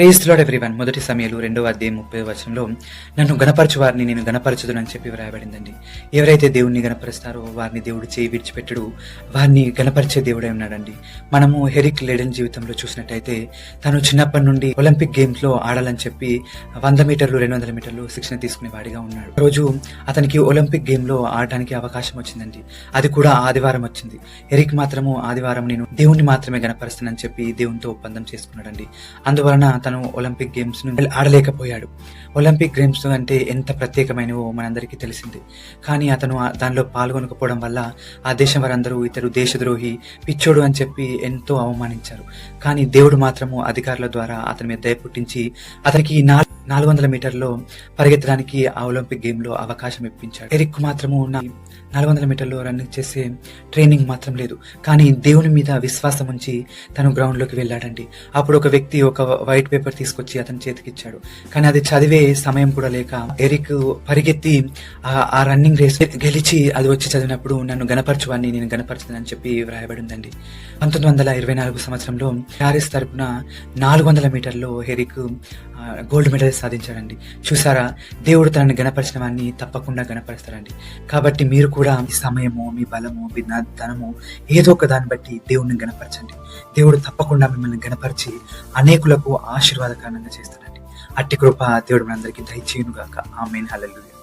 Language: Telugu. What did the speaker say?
ప్రేస్తులాడ్ ఎవ్రీవన్ మొదటి సమయంలో రెండవ అధ్యాయం ముప్పై వచనంలో నన్ను గణపరచు వారిని నేను గణపరచుదునని చెప్పి వ్రాయబడిందండి. ఎవరైతే దేవుణ్ణి గణపరుస్తారో వారిని దేవుడు చేయి విడిచిపెట్టడు వారిని గణపరిచే దేవుడే ఉన్నాడండి. మనము హెరిక్ లెడెన్ జీవితంలో చూసినట్టయితే తను చిన్నప్పటి నుండి ఒలింపిక్ గేమ్స్లో ఆడాలని చెప్పి వంద మీటర్లు రెండు వందల మీటర్లు శిక్షణ తీసుకునే వాడిగా ఉన్నాడు. రోజు అతనికి ఒలింపిక్ గేమ్లో ఆడడానికి అవకాశం వచ్చిందండి. అది కూడా ఆదివారం వచ్చింది. హెరిక్ మాత్రము ఆదివారం నేను దేవుణ్ణి మాత్రమే గణపరుస్తానని చెప్పి దేవునితో ఒప్పందం చేసుకున్నాడండి. అందువలన తను ఒలింపిక్ గేమ్స్ ఆడలేకపోయాడు. ఒలింపిక్ గేమ్స్ అంటే ఎంత ప్రత్యేకమైనవో మనందరికీ తెలిసింది. కానీ అతను దానిలో పాల్గొనకపోవడం వల్ల ఆ దేశం వారందరూ ఇతడు దేశద్రోహి పిచ్చోడు అని చెప్పి ఎంతో అవమానించారు. కానీ దేవుడు మాత్రము అధికారుల ద్వారా అతని మీద దయ పుట్టించి అతనికి నాలుగు నాలుగు వందల మీటర్లో పరిగెత్తడానికి ఆ ఒలింపిక్ గేమ్లో అవకాశం ఇప్పించాడు. ఎరిక్ మాత్రము నాలుగు వందల మీటర్లో రన్నింగ్ చేసే ట్రైనింగ్ మాత్రం లేదు. కానీ దేవుని మీద విశ్వాసం ఉంచి తను గ్రౌండ్లోకి వెళ్ళాడండి. అప్పుడు ఒక వ్యక్తి ఒక వైట్ పేపర్ తీసుకొచ్చి అతని చేతికిచ్చాడు. కానీ అది చదివే సమయం కూడా లేక ఎరిక్ పరిగెత్తి ఆ- రన్నింగ్ రేస్ గెలిచి అది వచ్చి చదివినప్పుడు నన్ను గణపరచువాన్ని నేను గణపరచుదని చెప్పి వ్రాయబడి ఉందండి పంతొమ్మిది వందల ఇరవై నాలుగు సంవత్సరంలో ప్యారిస్ తరపున నాలుగు వందల మీటర్లో హెరిక్ గోల్డ్ మెడల్ సాధించాడండి. చూసారా? దేవుడు తనని గణపరిచిన వాడిని తప్పకుండా గణపరుస్తాడండి. కాబట్టి మీరు కూడా మీ సమయము మీ బలము మీ ధనము ఏదో ఒక దాన్ని బట్టి దేవుడిని గణపరచండి. దేవుడు తప్పకుండా మిమ్మల్ని గణపరిచి అనేకులకు ఆశీర్వాదకరంగా చేస్తాడండి. అట్టి కృప దేవుడు మనందరికీ దయచేయునుగాక. ఆమెన్. హల్లెలూయా.